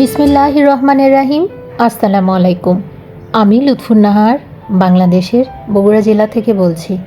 বিসমিল্লাহ রহমানের রাহিম। আসসালামু আলাইকুম। আমি লুৎফুন্নাহার বাংলাদেশের বগুড়া জেলা থেকে বলছি।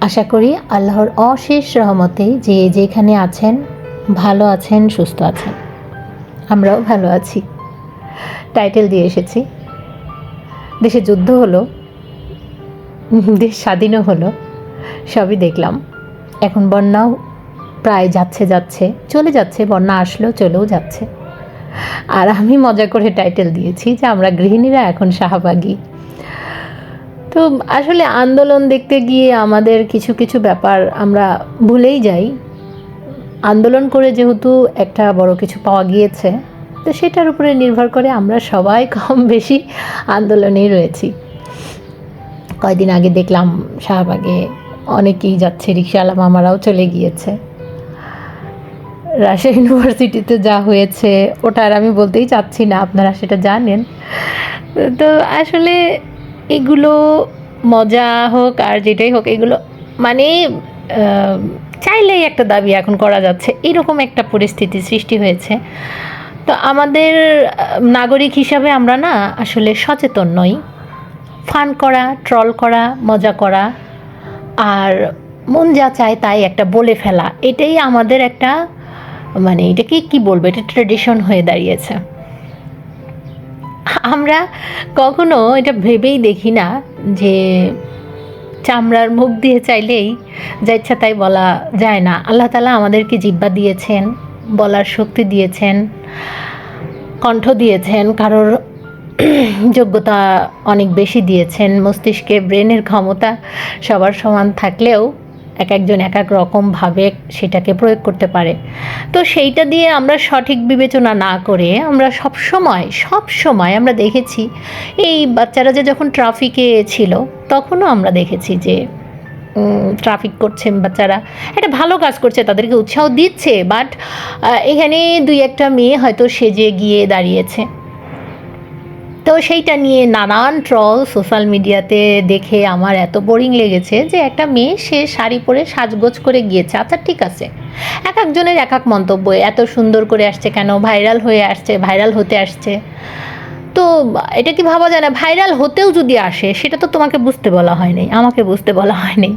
আশা করি আল্লাহর অশেষ রহমতে যে যেখানে আছেন, ভালো আছেন, সুস্থ আছেন। আমরাও ভালো আছি। টাইটেল দিয়ে এসেছি। দেশে যুদ্ধ হলো, দেশ স্বাধীনও হলো, সবই দেখলাম। এখন বন্যাও প্রায় যাচ্ছে যাচ্ছে, চলে যাচ্ছে, বন্যা আসলেও চলেও যাচ্ছে। আর আমি মজা করে টাইটেল দিয়েছি যে আমরা গৃহিণীরা এখন শাহবাগী। তো আসলে আন্দোলন দেখতে গিয়ে আমাদের কিছু কিছু ব্যাপার আমরা ভুলেই যাই। আন্দোলন করে যেহেতু একটা বড় কিছু পাওয়া গিয়েছে, তো সেটার উপরে নির্ভর করে আমরা সবাই কম বেশি আন্দোলনেই রয়েছি। কয়দিন আগে দেখলাম শাহবাগে অনেকেই যাচ্ছে, রিক্সাওয়ালা মামারাও চলে গিয়েছে। রাজশাহী ইউনিভার্সিটিতে যা হয়েছে, ওটা আর আমি বলতেই চাচ্ছি না, আপনারা সেটা জানেন। তো আসলে এগুলো মজা হোক আর যেটাই হোক, এগুলো মানে চাইলেই একটা দাবি এখন করা যাচ্ছে, এরকম একটা পরিস্থিতি সৃষ্টি হয়েছে। তো আমাদের নাগরিক হিসাবে আমরা না আসলে সচেতন নই। ফান করা, ট্রল করা, মজা করা, আর মন যা চায় তাই একটা বলে ফেলা, এটাই আমাদের একটা মানে এটাকে কি বলব? এটা ট্রেডিশন হয়ে দাঁড়িয়েছে। আমরা কখনো এটা ভেবেই দেখি না যে চামড়ার মুখ দিয়ে চাইলেই যা ইচ্ছা তাই বলা যায় না। আল্লাহ তালা আমাদেরকে জিব্বা দিয়েছেন, বলার শক্তি দিয়েছেন, কণ্ঠ দিয়েছেন, কারোর যোগ্যতা অনেক বেশি দিয়েছেন, মস্তিষ্কে ব্রেনের ক্ষমতা সবার সমান থাকলেও এক একজন এক এক রকমভাবে সেটাকে প্রয়োগ করতে পারে। তো সেইটা দিয়ে আমরা সঠিক বিবেচনা না করে আমরা সব সময় সব সময় আমরা দেখেছি, এই বাচ্চারা যে যখন ট্রাফিকে ছিল, তখনও আমরা দেখেছি যে ট্রাফিক করছে বাচ্চারা। একটা ভালো কাজ করছে, তাদেরকে উৎসাহ দিচ্ছে বাট এখানে দুই একটা মেয়ে হয়তো সেজে গিয়ে দাঁড়িয়েছে। তো সেইটা নিয়ে নানান ট্রল সোশ্যাল মিডিয়াতে দেখে আমার এত বোরিং লেগেছে যে একটা মেয়ে সে শাড়ি পরে সাজগোজ করে গিয়েছে। আচ্ছা ঠিক আছে। এক একজনের এক এক মন্তব্য, এত সুন্দর করে আসছে কেন? ভাইরাল হয়ে আসছে ভাইরাল হতে আসছে। তো এটা কি ভাবা যায় না? ভাইরাল হতেও যদি আসে, সেটা তো তোমাকে বুঝতে বলা হয়নি, আমাকে বুঝতে বলা হয়নি।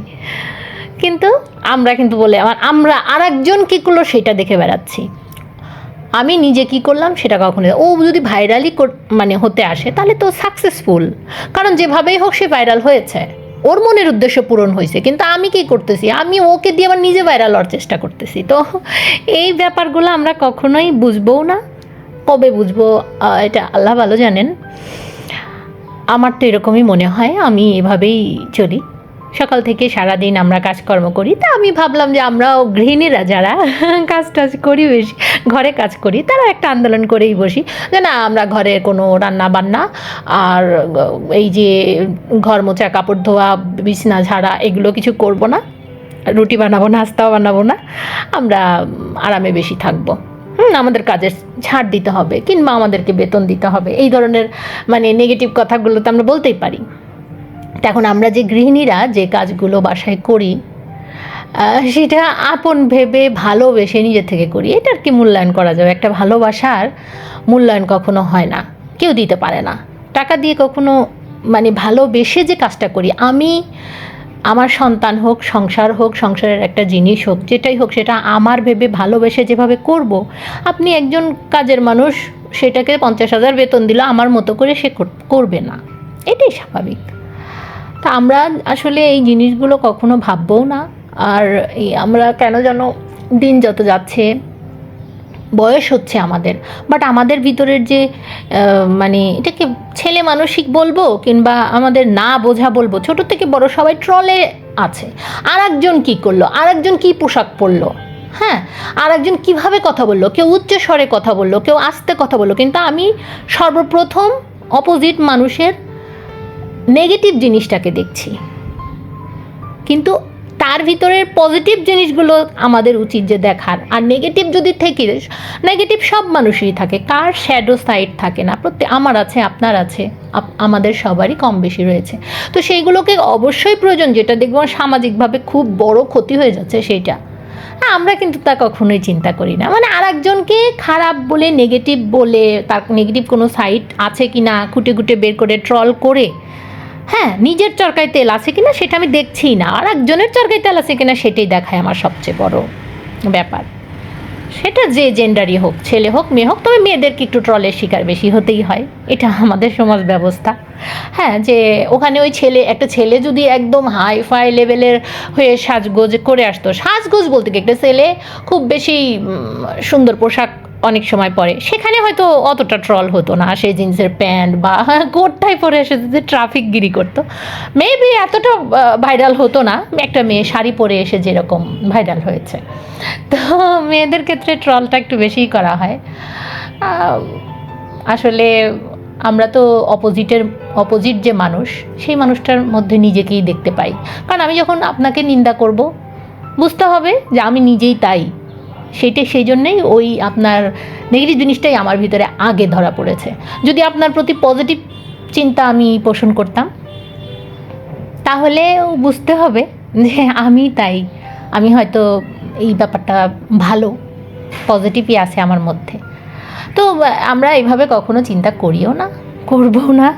কিন্তু আমরা কিন্তু বলে, আমার আমরা আর একজন কী করল, সেটা দেখে বেড়াচ্ছি। আমি নিজে কি করলাম সেটা কখনো ও যদি ভাইরালই মানে হতে আসে, তাহলে তো সাকসেসফুল কারণ যেভাবেই হোক সে ভাইরাল হয়েছে। ওর মনের উদ্দেশ্য পূরণ হয়েছে, কিন্তু আমি কি করতেছি? আমি ওকে দিয়ে আমার নিজে ভাইরাল হওয়ার চেষ্টা করতেছি। তো এই ব্যাপারগুলো আমরা কখনোই বুঝবও না। কবে বুঝব? এটা আল্লাহ ভালো জানেন। আমার তো এরকমই মনে হয়। আমি এভাবেই চলি। সকাল থেকে সারাদিন আমরা কাজকর্ম করি। তা আমি ভাবলাম যে আমরাও গৃহিণীরা যারা কাজ টাজ করি বেশি, ঘরে কাজ করি, তারা একটা আন্দোলন করেই বসি। যে না, আমরা ঘরে কোনো রান্না বান্না আর এই যে ঘর মোছা, কাপড় ধোয়া, বিছনা ঝাড়া এগুলো কিছু করব না। রুটি বানাবো নাস্তাও বানাবো না। আমরা আরামে বেশি থাকব। হুম, আমাদের কাজের ছাড় দিতে হবে কিংবা আমাদেরকে বেতন দিতে হবে। এই ধরনের মানে নেগেটিভ কথাগুলো তো আমরা বলতেই পারি। এখন আমরা যে গৃহিণীরা যে কাজগুলো বাসায় করি সেটা আপন ভেবে ভালোবেসে নিজে থেকে করি। এটার কি মূল্যায়ন করা যাবে? একটা ভালোবাসার মূল্যায়ন কখনো হয় না। কেউ দিতে পারে না। টাকা দিয়ে কখনো মানে ভালোবেসে যে কাজটা করি, আমি আমার সন্তান হোক, সংসার হোক, সংসারের একটা জিনিস হোক, যেটাই হোক, সেটা আমার ভেবে ভালোবেসে যেভাবে করব, আপনি একজন কাজের মানুষ, সেটাকে পঞ্চাশ হাজার বেতন দিল আমার মতো করে সে কর- করবে না। এটাই স্বাভাবিক। তা আমরা আসলে এই জিনিসগুলো কখনো ভাববও না। আর এই আমরা কেন যেন দিন যত যাচ্ছে, বয়স হচ্ছে আমাদের। বাট আমাদের ভিতরের যে মানে এটাকে ছেলে মানসিক বলব কিংবা আমাদের না বোঝা বলব, ছোট থেকে বড় সবাই ট্রলে আছে। আর একজন কী করল? আর একজন কী পোশাক পরলো? হ্যাঁ আর একজন কীভাবে কথা বলল? কেউ উচ্চ স্বরে কথা বলল, কেউ আস্তে কথা বলল। কিন্তু আমি সর্বপ্রথম অপোজিট মানুষের নেগেটিভ জিনিসটাকে দেখছি। কিন্তু তার ভিতরের পজিটিভ জিনিসগুলো আমাদের উচিত যে দেখার। আর নেগেটিভ যদি থেকে নেগেটিভ সব মানুষেরই থাকে। কার শ্যাডো সাইড থাকে না? প্রত্যেক আমার আছে আপনার আছে আমাদের সবারই কম বেশি রয়েছে। তো সেইগুলোকে অবশ্যই প্রয়োজন যেটা দেখব সামাজিকভাবে খুব বড় ক্ষতি হয়ে যাচ্ছে সেইটা। হ্যাঁ, আমরা কিন্তু তা কখনোই চিন্তা করি না। মানে আর একজনকে খারাপ বলে নেগেটিভ বলে তার নেগেটিভ কোনো সাইট আছে কি না খুঁটে খুঁটে বের করে ট্রল করে হ্যাঁ নিজের চরকায় তেল আছে কিনা সেটা আমি দেখছিই না। আর একজনের চরকায় তেল আছে কিনা সেটাই দেখায় আমার সবচেয়ে বড় ব্যাপার। সেটা যে জেন্ডারই হোক, ছেলে হোক, মেয়ে হোক, তবে মেয়েদেরকে একটু ট্রলের শিকার বেশি হতেই হয়। এটা আমাদের সমাজ ব্যবস্থা। হ্যাঁ যে ওখানে ওই ছেলে, একটা ছেলে যদি একদম হাই ফাই লেভেলের হয়ে সাজগোজ করে আসতো। সাজগোজ বলতে কি, একটা ছেলে খুব বেশি সুন্দর পোশাক অনেক সময় পরে। সেখানে হয়তো অতটা ট্রল হতো না, সে জিন্সের প্যান্ট বা কোটটাই পরে এসে যদি ট্রাফিক গিরি করতো। মেবি এতটা ভাইরাল হতো না। একটা মেয়ে শাড়ি পরে এসে যেরকম ভাইরাল হয়েছে। তো মেয়েদের ক্ষেত্রে ট্রলটা একটু বেশিই করা হয়। আসলে আমরা তো অপোজিটের অপোজিট যে মানুষ, সেই মানুষটার মধ্যে নিজেকেই দেখতে পাই। কারণ আমি যখন আপনাকে নিন্দা করব, বুঝতে হবে যে আমি নিজেই তাই। সেটাই সেই জন্যেই ওই আপনার নেগেটিভ জিনিসটাই আমার ভিতরে আগে ধরা পড়েছে। যদি আপনার প্রতি পজিটিভ চিন্তা আমি পোষণ করতাম, তাহলে বুঝতে হবে যে আমি তাই। আমি হয়তো এই ব্যাপারটা ভালো পজিটিভই আছে আমার মধ্যে। তো আমরা এভাবে কখনো চিন্তা করিও না, করবও না।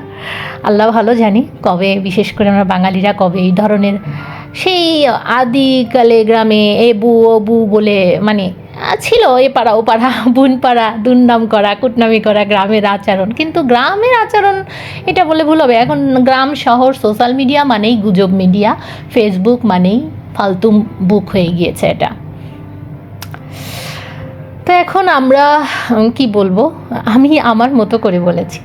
আল্লাহ ভালো জানি কবে, বিশেষ করে আমরা বাঙালিরা কবে এই ধরনের সেই আদিকালে গ্রামে এ বু ও বু বলে মানে ছিল এ পাড়া, ও পাড়া, বুন পাড়া দুর্নাম করা, কুটনামি করা গ্রামের আচরণ। কিন্তু গ্রামের আচরণ এটা বলে ভুল হবে। এখন গ্রাম, শহর সোশ্যাল মিডিয়া মানেই গুজব মিডিয়া ফেসবুক মানেই ফালতু বুক হয়ে গিয়েছে এটা। তো এখন আমরা কি বলব? আমি আমার মতো করে বলেছি।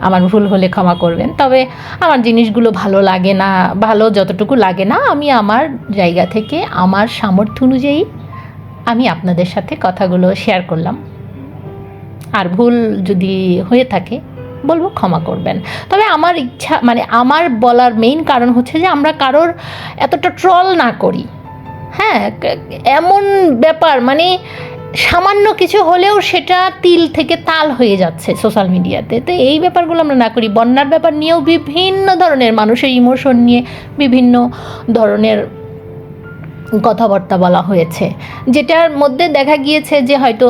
আমার ভুল হলে ক্ষমা করবেন। তবে আমার জিনিসগুলো ভালো লাগে না, ভালো যতটুকু লাগে না, আমি আমার জায়গা থেকে, আমার সামর্থ্য অনুযায়ী আমি আপনাদের সাথে কথাগুলো শেয়ার করলাম। আর ভুল যদি হয়ে থাকে, বলব ক্ষমা করবেন। তবে আমার ইচ্ছা মানে আমার বলার মেইন কারণ হচ্ছে যে আমরা কারোর এতটা ট্রল না করি। হ্যাঁ এমন ব্যাপার মানে সামান্য কিছু হলেও সেটা তিল থেকে তাল হয়ে যাচ্ছে সোশ্যাল মিডিয়াতে। তো এই ব্যাপারগুলো আমরা না করি। বন্যার ব্যাপার নিয়েও বিভিন্ন ধরনের মানুষের ইমোশন নিয়ে বিভিন্ন ধরনের কথাবার্তা বলা হয়েছে। যেটার মধ্যে দেখা গিয়েছে যে হয়তো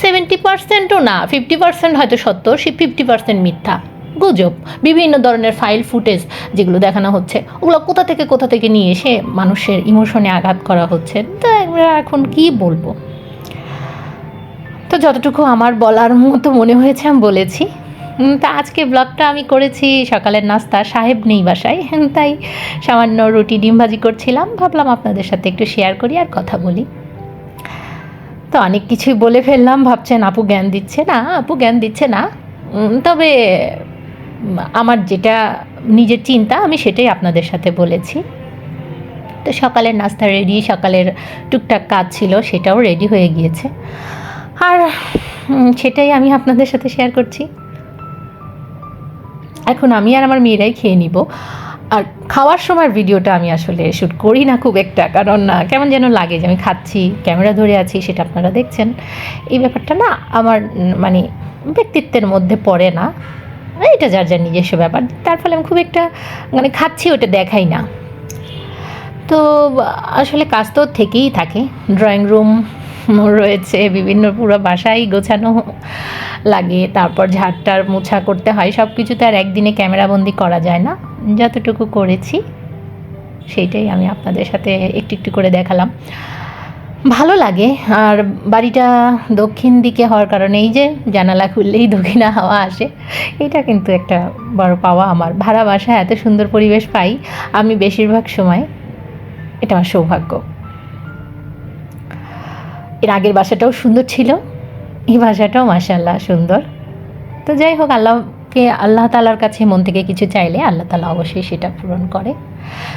সেভেন্টি পার্সেন্টও না ফিফটি পার্সেন্ট হয়তো সত্য, সে ফিফটি পার্সেন্ট মিথ্যা। গুজব বিভিন্ন ধরনের ফাইল ফুটেজ যেগুলো দেখানো হচ্ছে। ওগুলো কোথা থেকে কোথা থেকে নিয়ে এসে মানুষের ইমোশনে আঘাত করা হচ্ছে? তা আমরা এখন কি বলব? তো যতটুকু আমার বলার মতো মনে হয়েছে আমি বলেছি। তা আজকে ব্লগটা আমি করেছি সকালের নাস্তা সাহেব নেই বাসায়। হুম, তাই সামান্য রুটি ডিম ভাজি করছিলাম। ভাবলাম আপনাদের সাথে একটু শেয়ার করি আর কথা বলি। তো অনেক কিছুই বলে ফেললাম ভাবছেন আপু জ্ঞান দিচ্ছে না আপু জ্ঞান দিচ্ছে না। তবে আমার যেটা নিজের চিন্তা, আমি সেটাই আপনাদের সাথে বলেছি। তো সকালের নাস্তা রেডি সকালের টুকটাক কাজ ছিল, সেটাও রেডি হয়ে গিয়েছে। আর সেটাই আমি আপনাদের সাথে শেয়ার করছি। এখন আমি আর আমার মেয়েরাই খেয়ে নিব। আর খাওয়ার সময় ভিডিওটা আমি আসলে শ্যুট করি না খুব একটা, কারণ না কেমন যেন লাগে যে আমি খাচ্ছি ক্যামেরা ধরে আছি, সেটা আপনারা দেখছেন। এই ব্যাপারটা না আমার মানে ব্যক্তিত্বের মধ্যে পড়ে না। এটা যার যার নিজস্ব ব্যাপার। তার ফলে আমি খুব একটা মানে খাচ্ছি, ওটা দেখাই না। তো আসলে কাজ তো থেকেই থাকে। ড্রয়িং রুম রয়েছে, বিভিন্ন পুরো বাসায় গোছানো লাগে, তারপর ঝাড়টার মোছা করতে হয়। সব কিছু তো আর একদিনে ক্যামেরাবন্দি করা যায় না। যতটুকু করেছি, সেইটাই আমি আপনাদের সাথে একটু একটু করে দেখালাম। ভালো লাগে। আর বাড়িটা দক্ষিণ দিকে হওয়ার কারণে এই যে জানালা খুললেই দক্ষিণা হাওয়া আসে, এটা কিন্তু একটা বড় পাওয়া আমার। ভাড়া বাসায় এত সুন্দর পরিবেশ পাই, আমি বেশিরভাগ সময় এটা আমার সৌভাগ্য। এর আগের বাসাটাও সুন্দর ছিল, এই বাসাটাও মাসাল্লাহ সুন্দর। তো যাই হোক, আল্লাহকে, আল্লাহ তালার কাছে মন থেকে কিছু চাইলে আল্লাহ তালা অবশ্যই সেটা পূরণ করে।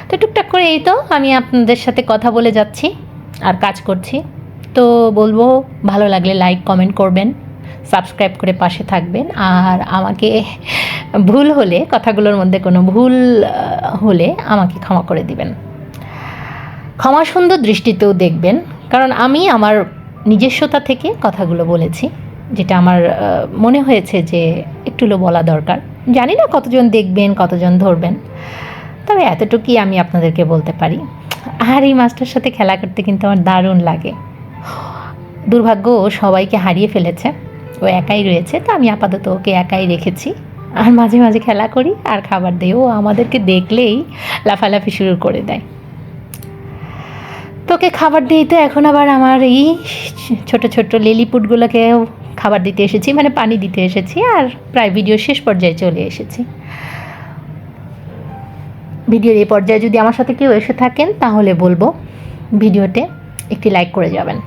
তো টুকটাক করে এই তো, আমি আপনাদের সাথে কথা বলে যাচ্ছি। আর কাজ করছি। তো বলব, ভালো লাগলে লাইক কমেন্ট করবেন সাবস্ক্রাইব করে পাশে থাকবেন। আর আমাকে ভুল হলে, কথাগুলোর মধ্যে কোনো ভুল হলে আমাকে ক্ষমা করে দিবেন। ক্ষমা সুন্দর দৃষ্টিতেও দেখবেন, কারণ আমি আমার নিজস্বতা থেকে কথাগুলো বলেছি, যেটা আমার মনে হয়েছে যে একটু বলা দরকার। জানি না কতজন দেখবেন, কতজন ধরবেন, তবে এতটুকুই আমি আপনাদেরকে বলতে পারি। আর এই মাছটার সাথে খেলা করতে কিন্তু আমার দারুণ লাগে। দুর্ভাগ্য, ও সবাইকে হারিয়ে ফেলেছে। ও একাই রয়েছে, তো আমি আপাতত ওকে একাই রেখেছি। আর মাঝে মাঝে খেলা করি, আর খাবার দিই। ও আমাদেরকে দেখলেই লাফালাফি শুরু করে দেয়। তোকে খাবার দিই তো, এখন আবার আমার এই ছোট ছোট লিলিপুটগুলোকেও খাবার দিতে এসেছি মানে পানি দিতে এসেছি, আর প্রায় ভিডিও শেষ পর্যায়ে চলে এসেছি। ভিডিওর এই পর্যায়ে যদি আমার সাথে কেউ এসে থাকেন, তাহলে বলব ভিডিওতে একটি লাইক করে যাবেন।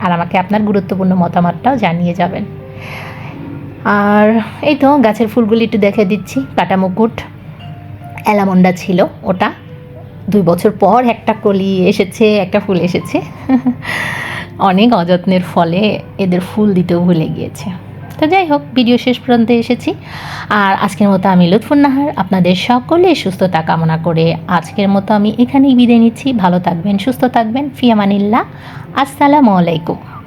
আর আমাকে আপনার গুরুত্বপূর্ণ মতামতটাও জানিয়ে যাবেন। আর এই তো গাছের ফুলগুলি একটু দেখে দিচ্ছি। কাটা মুকুট অ্যালামন্ডা ছিল ওটা। দুই বছর পর একটা কলি এসেছে, একটা ফুল এসেছে। অনেক অযত্নের ফলে এদের ফুল দিতেও ভুলে গিয়েছে। তো যাই হোক ভিডিও শেষ পর্যন্ত এসেছি। আর আজকের মতো আমি লুৎফুন্নাহার, আপনাদের সকলে সুস্থতা কামনা করে আজকের মতো আমি এখানেই বিদায় নিচ্ছি। ভালো থাকবেন, সুস্থ থাকবেন। ফিয়ামানিল্লা আসসালামু আলাইকুম।